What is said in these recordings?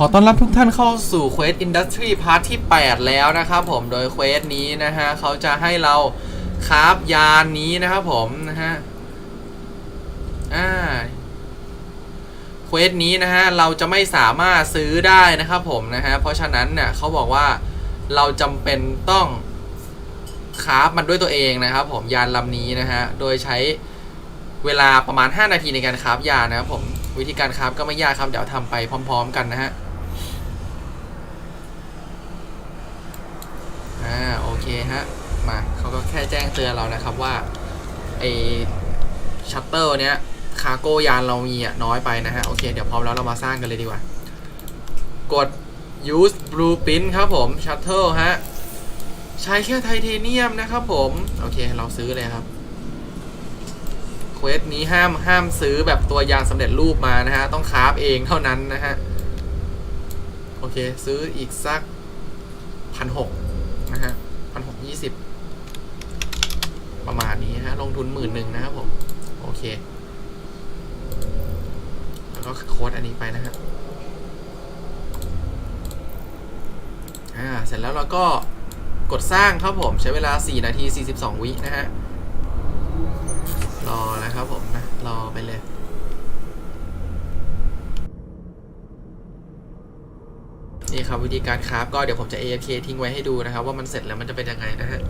ขอต้อนรับทุกท่านเข้าสู่ Quest Industry Part ที่ 8 แล้วนะครับผมโดย Quest นี้นะฮะเขาจะให้เราคราฟยานนี้นะครับผมนะฮะอ่าเควสนี้นะฮะเราจะไม่สามารถซื้อได้นะครับผมนะฮะเพราะฉะนั้นเนี่ยเขาบอกว่าเราจำเป็นต้องคราฟมันด้วยตัวเองนะครับผมยานลำนี้นะฮะโดยใช้เวลาประมาณ 5 นาทีในการคราฟยานนะครับผมวิธีการคราฟก็ไม่ยากครับ เดี๋ยวทำไปพร้อม ๆ กันนะฮะ อ่าโอ เคฮะ มาเขาก็แค่แจ้งเตือนเรานะครับว่าไอชัตเตอร์เนี้ยคาร์โก้ยานเรามีอะน้อยไปนะฮะ โอเค เดี๋ยวพร้อมแล้วเรามาสร้างกันเลยดีกว่า กด use blueprint ครับผม shuttle ฮะ ใช้แค่ไทเทเนียมนะครับผม โอเค เราซื้อเลยครับเควสนี้ห้ามห้ามซื้อแบบตัวยางสำเร็จรูปมานะฮะ ต้องคราฟเองเท่านั้นนะฮะ โอเค ซื้ออีกสักพันหกนะฮะ พันหกยี่สิบประมาณนี้ฮะ ลงทุนหมื่นหนึ่งนะครับผม โอเค แล้วก็โค้ดอันนี้ไปนะฮะอ่า เสร็จแล้วเราก็กดสร้างครับผม ใช้เวลา 4 นาที 42 วินะฮะ รอนะครับผมนะ รอไปเลย ครับวิธีการคราฟก็เดี๋ยวผมจะ AFK ทิ้งไว้ให้ดูนะครับ ว่ามันเสร็จแล้วมันจะเป็นยังไงนะฮะ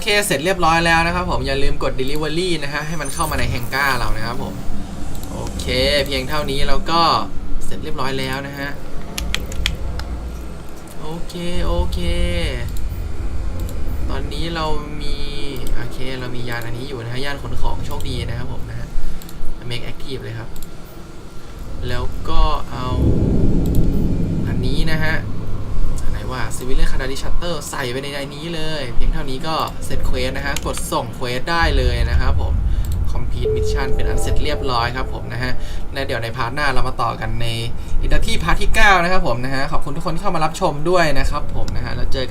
เคเสร็จเรียบร้อยแล้วนะครับผมอย่าลืมกด Delivery นะฮะให้มันเข้ามาในแฮงก้าเรานะครับผมโอเค เพียงเท่านี้เราก็เสร็จเรียบร้อยแล้วนะฮะโอเคโอเค ตอนนี้เรามีโอเคเรามียานอันนี้อยู่นะฮะยานขนของโชคดีนะครับผมนะฮะ make active เลยครับ แล้วก็เอาอันนี้นะฮะ อันไหนว่า Civilian c a n a d i Shutter ใส่ไปในในนี้เลย เพียงเท่านี้ก็เสร็จเควสนะฮะ กดส่งเควสได้เลยนะครับผม Complete Mission เป็นอันเสร็จเรียบร้อยครับผมนะฮะและเดี๋ยวในพาร์ทหน้าเรามาต่อกันในอิตาที่พาร์ทที่ 9 นะครับผมนะฮะ ขอบคุณทุกคนที่เข้ามารับชมด้วยนะครับผมนะฮะ แล้วเจอกัน